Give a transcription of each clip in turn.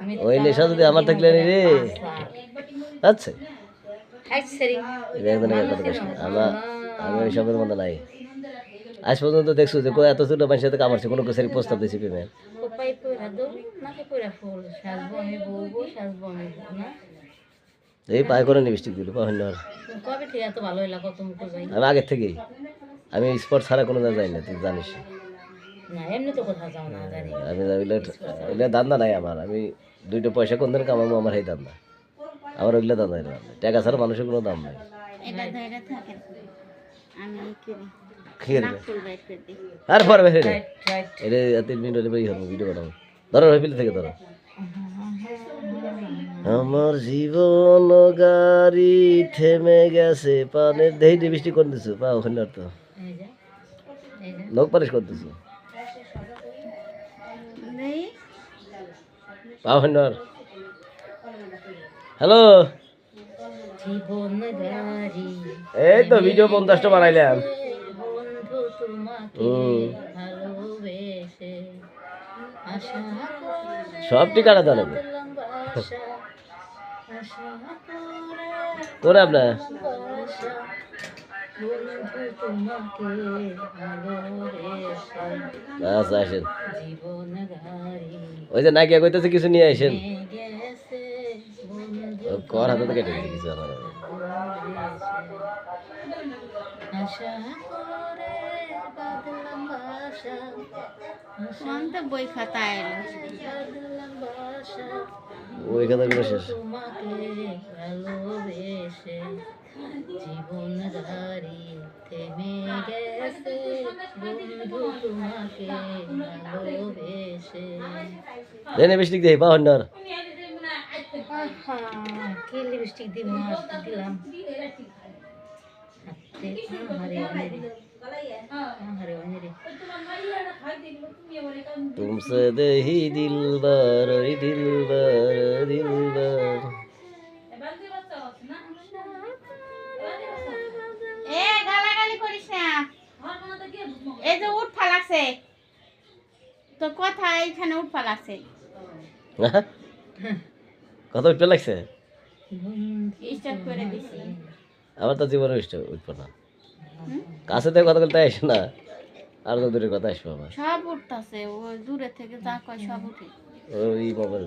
আমি ওই নেশা যদি আমার থাকলে নি রে। আচ্ছা। আমার আমি ওই সবের মধ্যে নাই। আজ পর্যন্ত দেখছ যে এত ছোট মানুষের সাথে কামারছে কোনো কিছু প্রস্তাব দিয়েছি এই পায়ে করে দিল পাহন্য আমি আগের থেকেই। আমি স্পট ছাড়া কোনো জায়গায় যাই না তুই জানিস। আমি ওইগুলো ওইগুলো দান্দা নাই আমার। আমি দুইটা পয়সা কোন দিন কামাবো আমার এই দান্দা আমার ওইগুলো দান্দা নাই টাকা ছাড়া মানুষের কোনো দাম নাই। এটা ধরে আর এটা তিন মিনিট হলে হবে ভিডিও বানাবো। ধরো রহিপিল থেকে ধরো। আমার জীবন গাড়ি থেমে গেছে পানের দেহি বৃষ্টি করে দিছো পা ওখানে আর তো। লোক পালিশ করে পা হ্যালো? এই তো ভিডিও পঞ্চাশটা বানাইলাম। সব ঠিকানা জানাবে কোন আপনার বন্ধু তোমাকে আচ্ছা আসেন ওই যে নাকি কইতেছে কিছু নিয়ে আসেন। কর হাতে কেটেছে কেটে কিছু আশা তো বই খাতা এলো। ওই কথা গুলো শেষ জীবন ধারি থেমে গেছে বন্ধু তোমাকে ভালোবেসে দেনে বৃষ্টি দেখি পা হন্ডার কি লিপস্টিক দিব আর দিলাম? হাতে আহারে অনেরে আহারে অনেরে तुमसे दही दिलबर ओई दिलबर दिलबर এ গালাগালি করিস না এই যে উঠ ফালাছে তো কথা এইখানে উঠ ফালাছে কত উঠতে লাগছে স্টার্ট করে দিছি আমার তো জীবনে উঠতে উঠবো না কাছে থেকে কথা বলতে আসে না আর তো দূরের কথা আসব আমার সব উঠতাছে ও দূরে থেকে যা কয় সব উঠে। ওই মোবাইল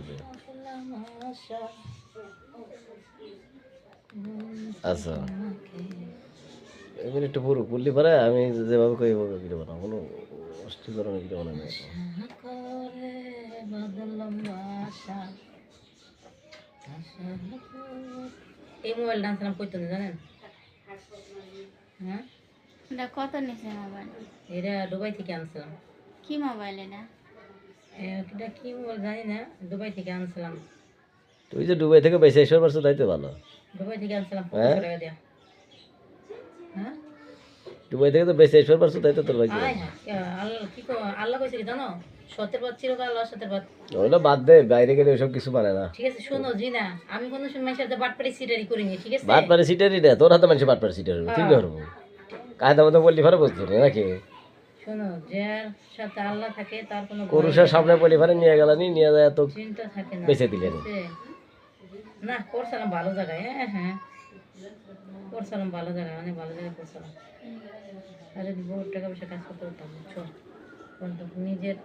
আচ্ছা। এবার একটু পুরো পুরলি পরে আমি যেভাবে কই এভাবে ভিডিও বানাবো কোনো অস্থির ধরনের ভিডিও বানাবো এই মোবাইল আনছিলাম কইতো জানেন? হ্যাঁ? এটা কত নিছে মোবাইল? এটা দুবাই থেকে আনছিলাম। কি মোবাইল এটা? এটা কি মোবাইল জানি না দুবাই থেকে আনছিলাম। তুই যে দুবাই থেকে বেশি এসে পারছ তাই তো ভালো। দুবাই থেকে আনছিলাম হ্যাঁ? হ্যাঁ? দুবাই থেকে তো বেশি এসে পারছ তাই তো তোর হ্যাঁ আল্লাহ কি কো আল্লাহ কইছে কি জানো? সতের বাদ চিরকাল আল্লাহ সতের বাদ। ওগুলো বাদ দে বাইরে গেলে ওসব কিছু মানে না। ঠিক আছে শোনো জি না আমি কোনো সময় সাথে বাট পারি সিটারি করিনি ঠিক আছে? বাদ পারে সিটারই রে তোর হাতে মানুষ বাদ পারে সিটার ঠিক ধরবো কায়দা মতো বললি ভালো বুঝতে রে নাকি? শোনো যার সাথে আল্লাহ থাকে তার কোনো ভয় পুরুষের সামনে বলি ফারে নিয়ে গেলানি নিয়ে যায় তো চিন্তা থাকে না বেঁচে দিলেন? না করছিলাম ভালো জায়গায় হ্যাঁ হ্যাঁ। করছিলাম ভালো জায়গায় অনেক ভালো জায়গায় করছিলাম। আর যদি টাকা পয়সা কাজ করতে পারতাম নিজের